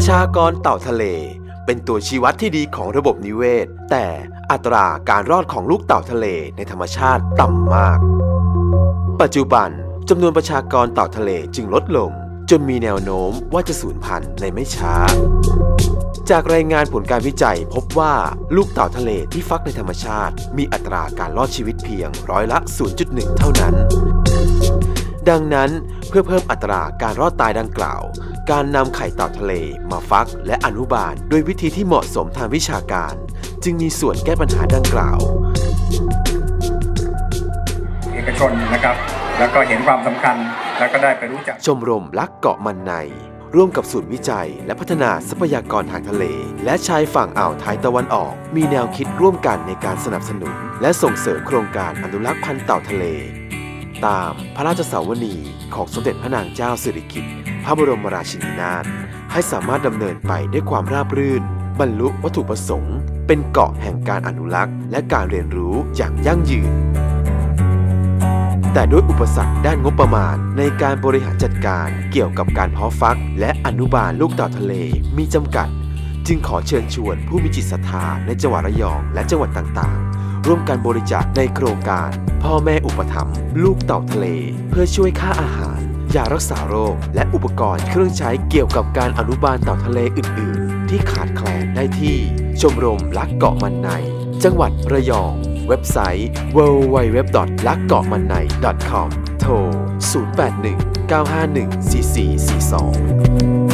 ประชากรเต่าทะเล เป็นตัวชี้วัดที่ดีของระบบนิเวศ แต่อัตราการรอดของลูกเต่าทะเลในธรรมชาติต่ำมาก ปัจจุบันจำนวนประชากรเต่าทะเลจึงลดลง จนมีแนวโน้มว่าจะสูญพันธุ์ในไม่ช้า จากรายงานผลการวิจัยพบว่าลูกเต่าทะเลที่ฟักในธรรมชาติ มีอัตราการรอดชีวิตเพียงร้อยละ 0.1 เท่านั้น ดังนั้นเพื่อเพิ่มอัตราการรอดตายดังกล่าว การนำไข่เต่าทะเลมาฟักและอนุบาลด้วยวิธีที่เหมาะสมทางวิชาการ จึงมีส่วนแก้ปัญหาดังกล่าว เอกชนนะครับ แล้วก็เห็นความสำคัญแล้วก็ได้ไปรู้จัก ชมรมรักเกาะมันใน ร่วมกับศูนย์วิจัย และพัฒนาทรัพยากรทางทะเล และชายฝั่งอ่าวไทยตะวันออก มีแนวคิดร่วมกันในการสนับสนุน และส่งเสริมโครงการอนุรักษ์พันธุ์เต่าทะเล ตามพระราชสาวนีของสมเด็จพระนางเจ้าสิริกิติ์พระบรมราชินีนาถให้สามารถดำเนินไปด้วยความราบรื่น บรรลุวัตถุประสงค์ เป็นเกาะแห่งการอนุรักษ์ และการเรียนรู้อย่างยั่งยืน แต่ด้วยอุปสรรคด้านงบประมาณในการบริหารจัดการเกี่ยวกับการเพาะฟัก และอนุบาลลูกเต่าทะเลมีจำกัด จึงขอเชิญชวนผู้มีจิตศรัทธาในจังหวัดระยองและจังหวัดต่างๆ ร่วมกันบริจาคในโครงการ พ่อแม่อุปถัมภ์ลูกเต่าทะเล เพื่อช่วยค่าอาหารยารักษาโรค และอุปกรณ์เครื่องใช้เกี่ยวกับการอนุบาลเต่าทะเลอื่น ๆ ที่ขาดแคลนได้ที่ ชมรมรักเกาะมันใน จังหวัดระยอง เว็บไซต์ www. ลักเกาะมันใน .com โทร 081 951 4442